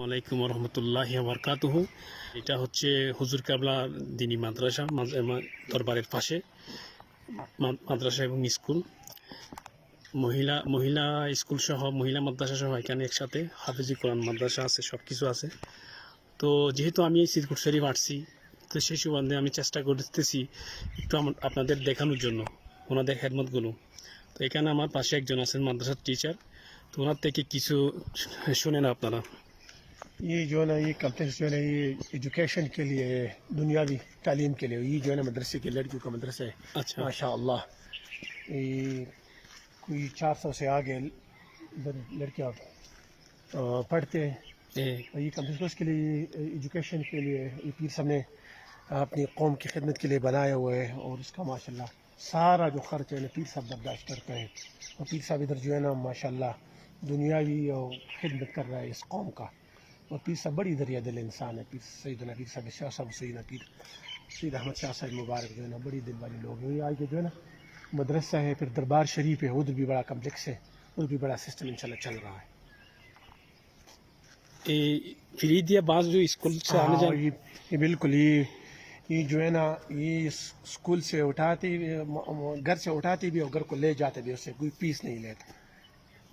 ওয়ালাইকুম রহমতুল্লাহ বরকাতুহু এটা হচ্ছে হুজুর কাবলা দিনী মাদ্রাসা দরবারের পাশে মাদ্রাসা এবং স্কুল। মহিলা মহিলা স্কুল সহ, মহিলা মাদ্রাসা সহ এখানে একসাথে হাফিজি কোরআন মাদ্রাসা আছে সব কিছু আছে। তো যেহেতু আমি এই সিরকুট শরীফ আসছি তো সেই সুবাদে আমি চেষ্টা করতেছি একটু আপনাদের দেখানোর জন্য, ওনাদের হেদমতগুলো তো এখানে আমার পাশে একজন আছেন মাদ্রাসার টিচার তো ওনার থেকে কিছু শুনেন আপনারা। یہ جو ہے نا یہ کمپلیکس جو ہے نا یہ ایجوکیشن کے لیے دنیاوی تعلیم کے لیے یہ جو ہے نا مدرسے کے لڑکیوں کا مدرسہ ہے۔ اچھا۔ ماشاء اللہ یہ کوئی چار سو سے آگے لڑکیاں پڑھتے ہیں۔ اور یہ کمپلیکس کے لیے ایجوکیشن کے لیے یہ پیر صاحب نے اپنی قوم کی خدمت کے لیے بنایا ہوا ہے۔ اور اس کا ماشاء اللہ سارا جو خرچ ہے نا پیر صاحب برداشت کرتے ہیں۔ اور پیر صاحب ادھر جو ہے نا ماشاء اللہ دنیاوی اور خدمت کر رہا ہے اس قوم کا۔ اور پیر صاحب بڑی دریا دل انسان ہے پیر سیدنا پیر صاحب شاہ صاحب سیدنا پیر سید احمد شاہ صاحب مبارک جو ہے نا بڑی دل والے لوگ ہیں۔ یہ آگے جو ہے نا مدرسہ ہے پھر دربار شریف ہے ادھر بھی بڑا کمپلیکس ہے ادھر بھی بڑا سسٹم انشاءاللہ چل رہا ہے۔ فری دیا بعض جو اسکول سے آنے ہاں، جانے یہ یہ بالکل یہ یہ جو ہے نا یہ اس اسکول سے اٹھاتے گھر سے اٹھاتے بھی اور گھر کو لے جاتے بھی اس سے کوئی فیس نہیں لیتا۔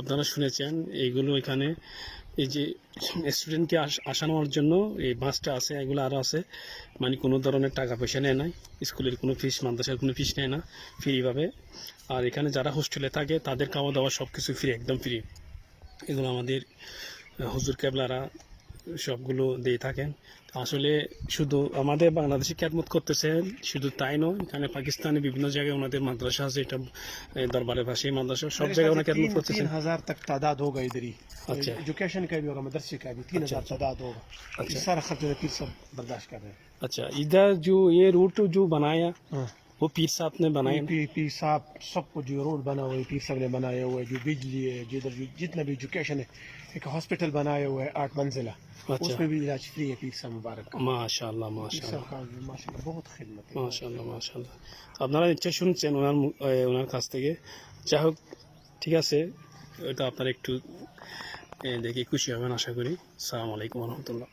আপনারা শুনেছেন এইগুলো এখানে এই যে স্টুডেন্টকে আসানোর জন্য এই বাসটা আছে এগুলো আরও আছে। মানে কোনো ধরনের টাকা পয়সা নেয় না স্কুলের কোনো ফিস মাদ্রাসার কোনো ফিস নেয় না ফ্রিভাবে। আর এখানে যারা হোস্টেলে থাকে তাদের খাওয়া দাওয়া সব কিছু ফ্রি একদম ফ্রি এগুলো আমাদের হজুর ক্যাবলারা সবগুলো দিয়ে থাকেন আসলে শুধু আমাদের বাংলাদেশে খ্যাতমত করতেছেন শুধু তাই নয় এখানে পাকিস্তানে বিভিন্ন জায়গায় ওনাদের মাদ্রাসা আছে এটা এ, দরবারের পাশে মাদ্রাসা সব জায়গায় ওনার খ্যাতমত تین, করতেছেন تین ہزار تک تعداد ہوگا ادھر ہی اچھا۔ ایجوکیشن کا بھی ہوگا مدرسے کا بھی تین ہزار تعداد ہوگا اچھا۔ یہ سارا خرچ جو ہے پیر صاحب برداشت کر رہے ہیں اچھا ادھر جو یہ روٹ جو بنایا ہاں وہ پیر صاحب نے بنایا پیر پیر صاحب سب کو جو روڈ بنا ہوا ہے پیر صاحب نے بنایا ہوا ہے جو بجلی ہے جدھر جو جتنا بھی ایجوکیشن ہے ایک ہاسپٹل بنایا ہوا ہے آٹھ منزلہ اچھا اس میں بھی علاج فری ہے پیر صاحب مبارک کا মাশা আল্লাহ پیر মাশা আল্লাহ صاحب کا ماشاء اللہ بہت خدمت ہے মাশা আল্লাহ মাশা আল্লাহ আপনারা নিশ্চয় শুনছেন ওনার মু- এ, ওনার কাছ থেকে যাই হোক ঠিক আছে এটা আপনারা একটু এ, দেখে খুশি হবেন আশা করি সালাম আলাইকুম রহমতুল্লাহ